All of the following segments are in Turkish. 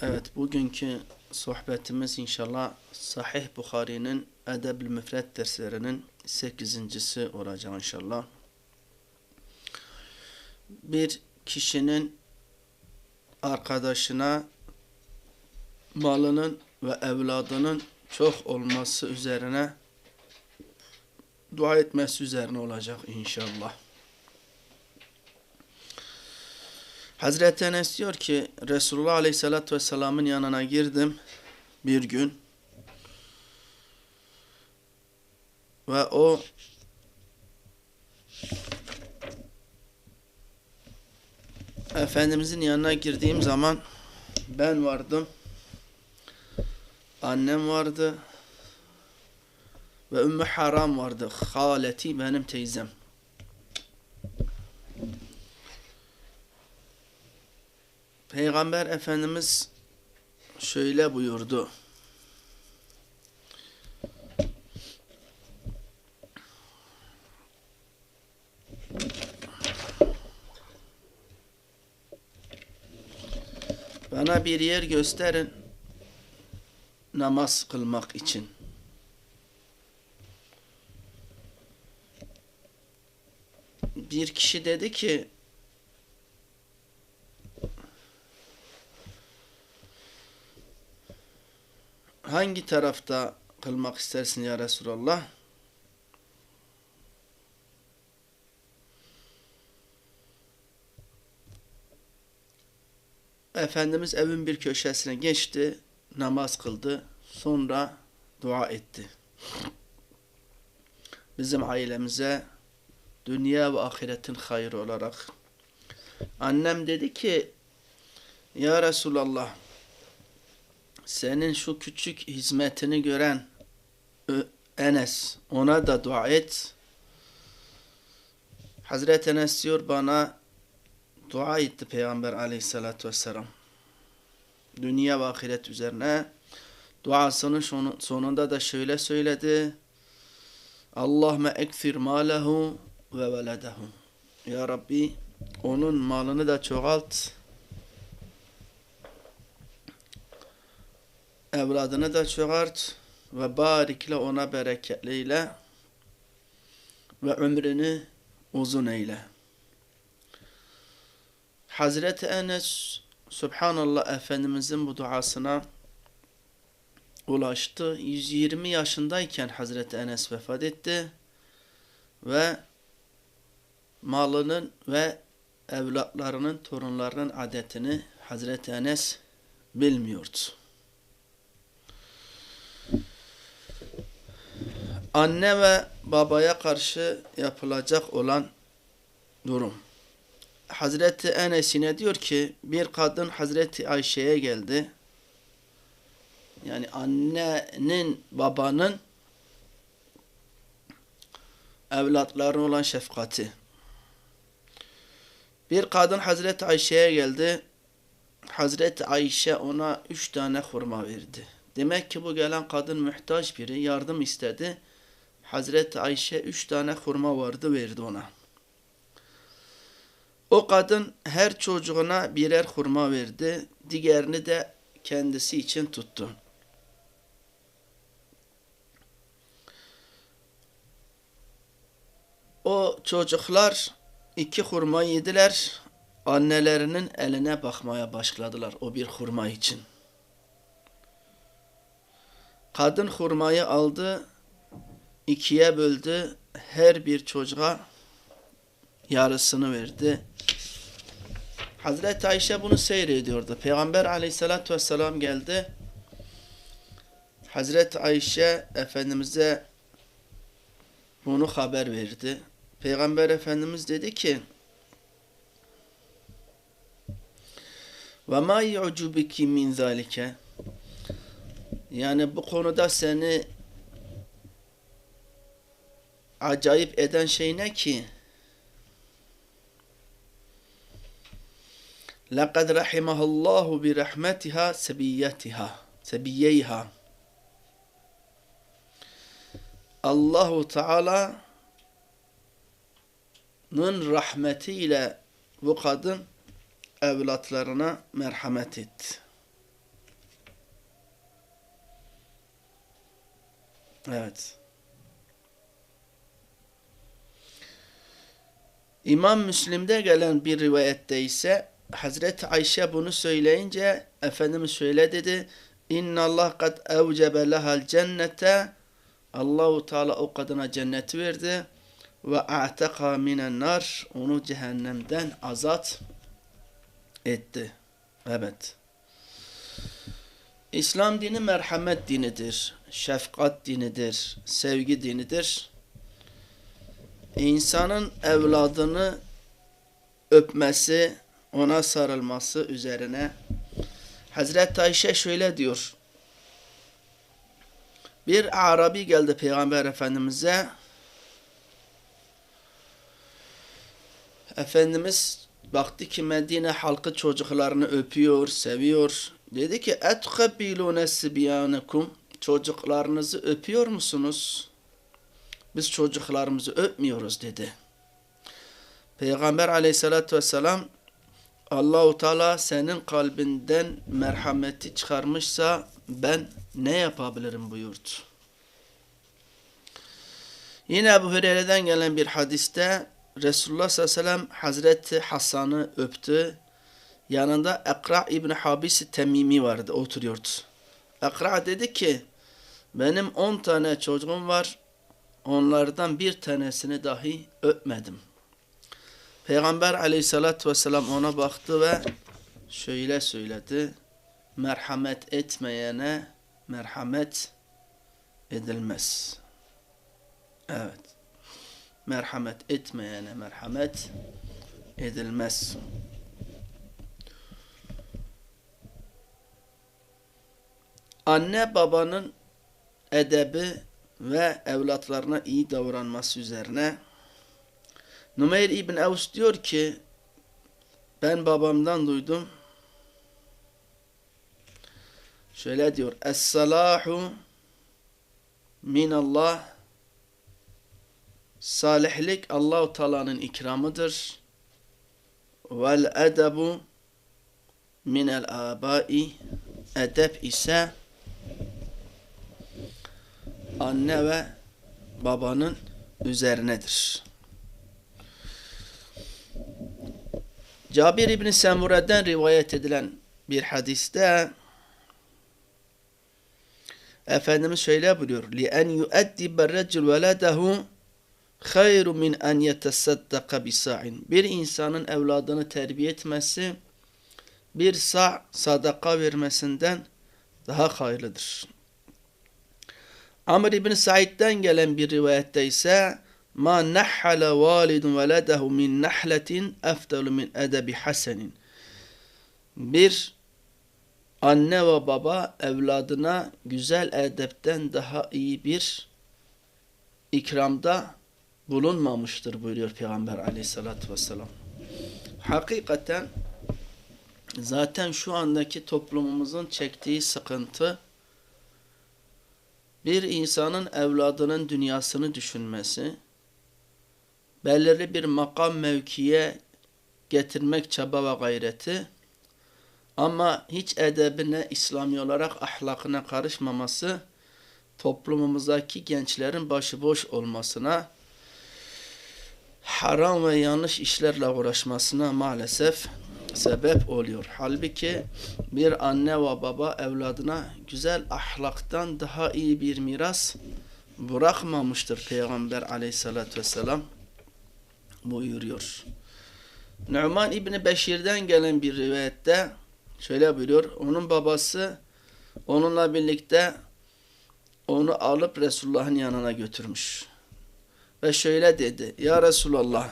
Evet, bugünkü sohbetimiz inşallah Sahih Bukhari'nin Edeb-ül Müfred derslerinin sekizincisi olacak inşallah. Bir kişinin arkadaşına malının ve evladının çok olması üzerine dua etmesi üzerine olacak inşallah. Hazreti Enes diyor ki Resulullah Aleyhisselatü Vesselam'ın yanına girdim bir gün ve o Efendimizin yanına girdiğim zaman ben vardım annem vardı ve Ümmü Haram vardı haleti benim teyzem Peygamber Efendimiz şöyle buyurdu. Bana bir yer gösterin namaz kılmak için. Bir kişi dedi ki hangi tarafta kılmak istersin ya Resulallah? Efendimiz evin bir köşesine geçti, namaz kıldı, sonra dua etti. Bizim ailemize dünya ve ahiretin hayrı olarak. Annem dedi ki, Ya Resulallah, senin şu küçük hizmetini gören Enes ona da dua et. Hazreti Enes diyor bana dua etti Peygamber aleyhissalatü vesselam. Dünya ve ahiret üzerine duasının sonunda da şöyle söyledi. Allahümme ekfir malehu ve veledehu. Ya Rabbi onun malını da çoğalt evladını da çoğart ve barikle ona bereketleyle ve ömrünü uzun eyle. Hazreti Enes Subhanallah Efendimizin bu duasına ulaştı. 120 yaşındayken Hazreti Enes vefat etti ve malının ve evlatlarının, torunlarının adetini Hazreti Enes bilmiyordu. anne ve babaya karşı yapılacak olan durum. Hazreti Enes'ine diyor ki bir kadın Hazreti Ayşe'ye geldi. Yani annenin babanın evlatlarına olan şefkati. Bir kadın Hazreti Ayşe'ye geldi. Hazreti Ayşe ona üç tane hurma verdi. Demek ki bu gelen kadın muhtaç biri yardım istedi. Hazreti Ayşe üç tane hurma vardı verdi ona. O kadın her çocuğuna birer hurma verdi. Diğerini de kendisi için tuttu. O çocuklar iki hurma yediler. Annelerinin eline bakmaya başladılar o bir hurma için. Kadın hurmayı aldı, ikiye böldü. Her bir çocuğa yarısını verdi. Hazreti Ayşe bunu seyrediyordu. Peygamber aleyhissalatü vesselam geldi. Hazreti Ayşe Efendimiz'e bunu haber verdi. Peygamber Efendimiz dedi ki ve ma yu'cubiki min zalike yani bu konuda seni acayip eden şey ne ki? لَقَدْ رَحِمَهَ اللّٰهُ بِرَحْمَتِهَا سَبِيَّتِهَا Allahu Teala rahmetiyle bu kadın evlatlarına merhamet etti. Evet. İmam Müslim'de gelen bir rivayette ise Hazreti Ayşe bunu söyleyince Efendimiz şöyle dedi. İnna Allah kad evcebe lehal cennete Allahu Teala o kadına cennet verdi ve a'taka minen nar onu cehennemden azat etti. Evet. İslam dini merhamet dinidir, şefkat dinidir, sevgi dinidir. İnsanın evladını öpmesi, ona sarılması üzerine Hazreti Ayşe şöyle diyor. Bir Arabi geldi Peygamber Efendimiz'e. Efendimiz baktı ki Medine halkı çocuklarını öpüyor, seviyor. Dedi ki etkabilune sibyanekum çocuklarınızı öpüyor musunuz? Biz çocuklarımızı öpmüyoruz dedi. Peygamber aleyhissalatü vesselam Allahu Teala senin kalbinden merhameti çıkarmışsa ben ne yapabilirim buyurdu. Yine Ebu Hureyre'den gelen bir hadiste Resulullah sallallahu aleyhi ve sellem Hazreti Hasan'ı öptü. Yanında Ekra İbni Habis Temimi vardı, oturuyordu. Ekra dedi ki, benim on tane çocuğum var, onlardan bir tanesini dahi öpmedim. Peygamber aleyhissalatü vesselam ona baktı ve şöyle söyledi. Merhamet etmeyene merhamet edilmez. Evet. Merhamet etmeyene merhamet edilmez. Anne babanın edebi ve evlatlarına iyi davranması üzerine Numeyr İbn Evs diyor ki ben babamdan duydum. Şöyle diyor. Es-salahu minallah Salihlik Allahu Teala'nın ikramıdır. Vel edebu minel abai edep ise anne ve babanın üzerinedir. Cabir İbni Semure'den rivayet edilen bir hadiste Efendimiz şöyle buyuruyor. لِأَنْ يُؤَدِّبَ الرَّجُلُ وَلَدَهُ hayru min en yetesaddaka bi. Bir insanın evladını terbiye etmesi bir sa' sadaka vermesinden daha hayırlıdır. Amr ibn Said'den gelen bir rivayette ise ma nahhala validun veledehu min nahlatin efdelu min edebi hasenin. Bir anne ve baba evladına güzel edepten daha iyi bir ikramda bulunmamıştır buyuruyor Peygamber aleyhissalatü vesselam. Hakikaten zaten şu andaki toplumumuzun çektiği sıkıntı bir insanın evladının dünyasını düşünmesi, belirli bir makam mevkiye getirmek çaba ve gayreti ama hiç edebine, İslami olarak ahlakına karışmaması toplumumuzdaki gençlerin başıboş olmasına haram ve yanlış işlerle uğraşmasına maalesef sebep oluyor. Halbuki bir anne ve baba evladına güzel ahlaktan daha iyi bir miras bırakmamıştır Peygamber aleyhissalatü vesselam buyuruyor. Numan İbni Beşir'den gelen bir rivayette şöyle buyuruyor. Onun babası onunla birlikte onu alıp Resulullah'ın yanına götürmüş. Ve şöyle dedi. Ya Resulallah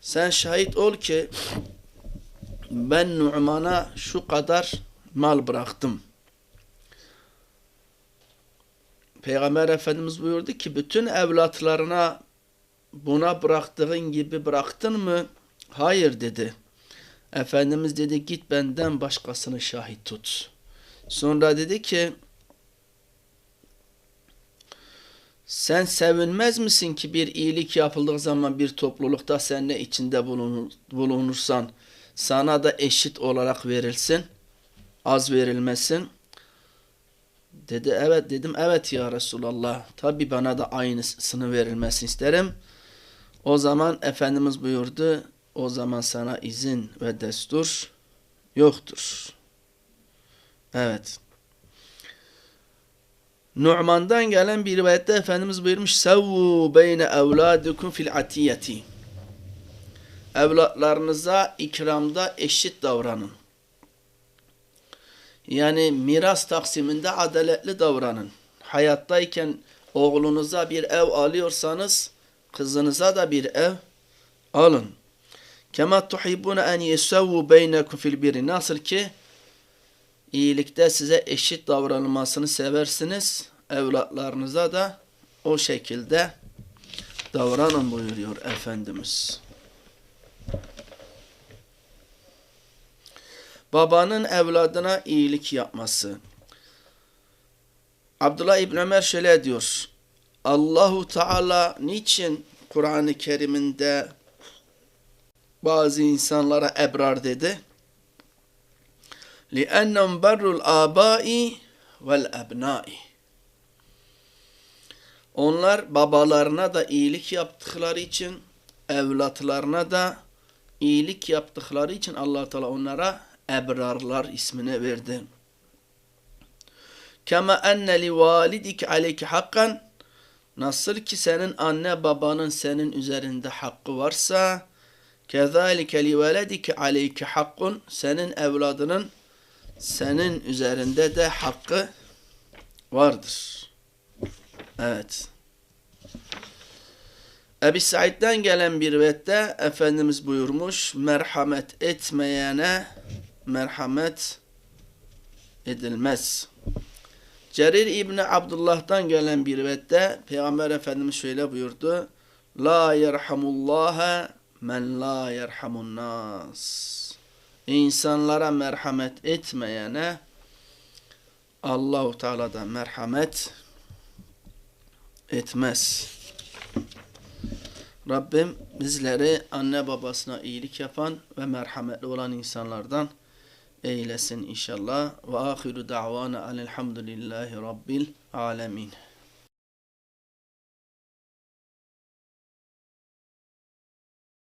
sen şahit ol ki ben Nu'man'a şu kadar mal bıraktım. Peygamber Efendimiz buyurdu ki bütün evlatlarına buna bıraktığın gibi bıraktın mı? Hayır dedi. Efendimiz dedi git benden başkasını şahit tut. Sonra dedi ki Sen sevinmez misin ki bir iyilik yapıldığı zaman bir toplulukta sen de içinde bulunur, bulunursan sana da eşit olarak verilsin, az verilmesin. Dedi evet dedim evet ya Resulallah tabi bana da aynısını verilmesini isterim. O zaman Efendimiz buyurdu o zaman sana izin ve destur yoktur. Evet. Nu'man'dan gelen bir rivayette Efendimiz buyurmuş Sevvu beyne evladikum fil atiyeti Evlatlarınıza ikramda eşit davranın. Yani miras taksiminde adaletli davranın. Hayattayken oğlunuza bir ev alıyorsanız kızınıza da bir ev alın. Kema tuhibbune en yesavvu beynekum fil biri. Nasıl ki iyilikte size eşit davranılmasını seversiniz. Evlatlarınıza da o şekilde davranın buyuruyor Efendimiz. Babanın evladına iyilik yapması. Abdullah İbn Ömer şöyle diyor. Allahu Teala niçin Kur'an-ı Kerim'inde bazı insanlara ebrar dedi? لِأَنَّمْ بَرُّ الْآبَاءِ وَالْأَبْنَاءِ Onlar babalarına da iyilik yaptıkları için, evlatlarına da iyilik yaptıkları için allah Teala onlara ebrarlar ismini verdi. Kema enne li validik aleyki hakkan Nasıl ki senin anne babanın senin üzerinde hakkı varsa kezalike li veledike aleyki hakkun senin evladının senin üzerinde de hakkı vardır. Evet. Ebi Said'den gelen bir vette Efendimiz buyurmuş merhamet etmeyene merhamet edilmez. Cerir İbni Abdullah'tan gelen bir vette Peygamber Efendimiz şöyle buyurdu. La yerhamullaha men la yerhamun nas. İnsanlara merhamet etmeyene Allahu Teala da merhamet etmez. Rabbim bizleri anne babasına iyilik yapan ve merhametli olan insanlardan eylesin inşallah. Ve ahiru da'vana alelhamdülillahi rabbil alemin.